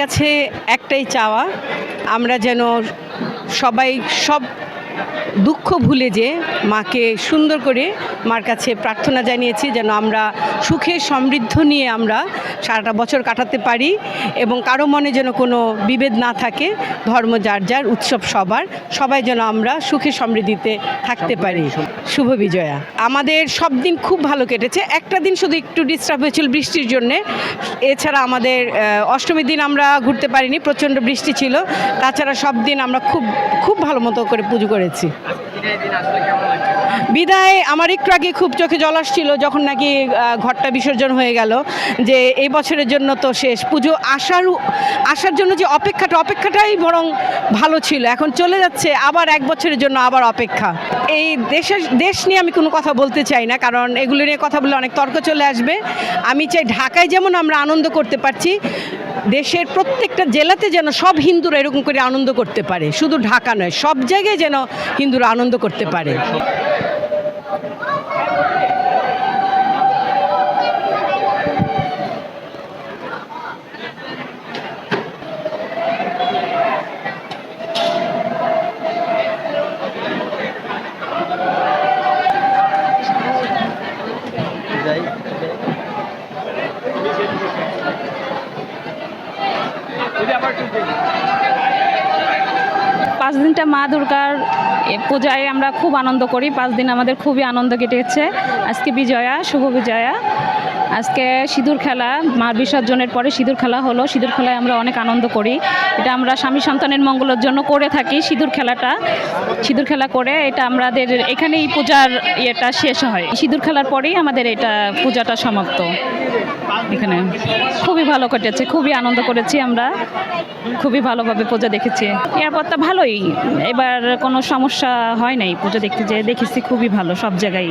কাছে একটাই চাওয়া, আমরা যেন সবাই সব দুঃখ ভুলে যে মাকে সুন্দর করে মার কাছে প্রার্থনা জানিয়েছি যেন আমরা সুখে সমৃদ্ধ নিয়ে আমরা সারাটা বছর কাটাতে পারি এবং কারও মনে যেন কোনো বিভেদ না থাকে, ধর্ম যার যার, উৎসব সবার, সবাই যেন আমরা সুখে সমৃদ্ধিতে থাকতে পারি। শুভ বিজয়া। আমাদের সব দিন খুব ভালো কেটেছে। একটা দিন শুধু একটু ডিস্টার্ব হয়েছিল বৃষ্টির জন্যে। এছাড়া আমাদের অষ্টমীর দিন আমরা ঘুরতে পারিনি, প্রচণ্ড বৃষ্টি ছিল। তাছাড়া সব দিন আমরা খুব খুব ভালো মতো করে পুজো করেছি। বিদায় আমার একটু আগে খুব চোখে জল আসছিল যখন নাকি ঘরটা বিসর্জন হয়ে গেল যে এই বছরের জন্য তো শেষ। পুজো আসার আসার জন্য যে অপেক্ষাটা, অপেক্ষাটাই বরং ভালো ছিল। এখন চলে যাচ্ছে আবার এক বছরের জন্য আবার অপেক্ষা। এই দেশের দেশ নিয়ে আমি কোনো কথা বলতে চাই না, কারণ এগুলো নিয়ে কথা বলে অনেক তর্ক চলে আসবে। আমি চাই ঢাকায় যেমন আমরা আনন্দ করতে পারছি, দেশের প্রত্যেকটা জেলাতে যেন সব হিন্দুরা এরকম করে আনন্দ করতে পারে। শুধু ঢাকা নয়, সব জায়গায় যেন হিন্দুরা আনন্দ করতে পারে। পাঁচ দিনটা মা দুর্গার পূজায় আমরা খুব আনন্দ করি। পাঁচ দিন আমাদের খুবই আনন্দ কেটেছে। আজকে বিজয়া, শুভ বিজয়া। আজকে সিঁদুর খেলা, মার বিসর্জনের পরে সিঁদুর খেলা হলো। সিঁদুর খেলায় আমরা অনেক আনন্দ করি। এটা আমরা স্বামী সন্তানের মঙ্গলের জন্য করে থাকি সিঁদুর খেলাটা। সিঁদুর খেলা করে এটা আমাদের এখানেই পূজার ইয়েটা শেষ হয়। সিঁদুর খেলার পরেই আমাদের এটা পূজাটা সমাপ্ত। এখানে খুবই ভালো কেটেছে, খুবই আনন্দ করেছি আমরা। খুবই ভালোভাবে পূজা দেখেছি। এরপর তো ভালোই। এবার কোনো সমস্যা হয় নাই। পূজা দেখতে যেয়ে দেখেছি খুবই ভালো, সব জায়গায়।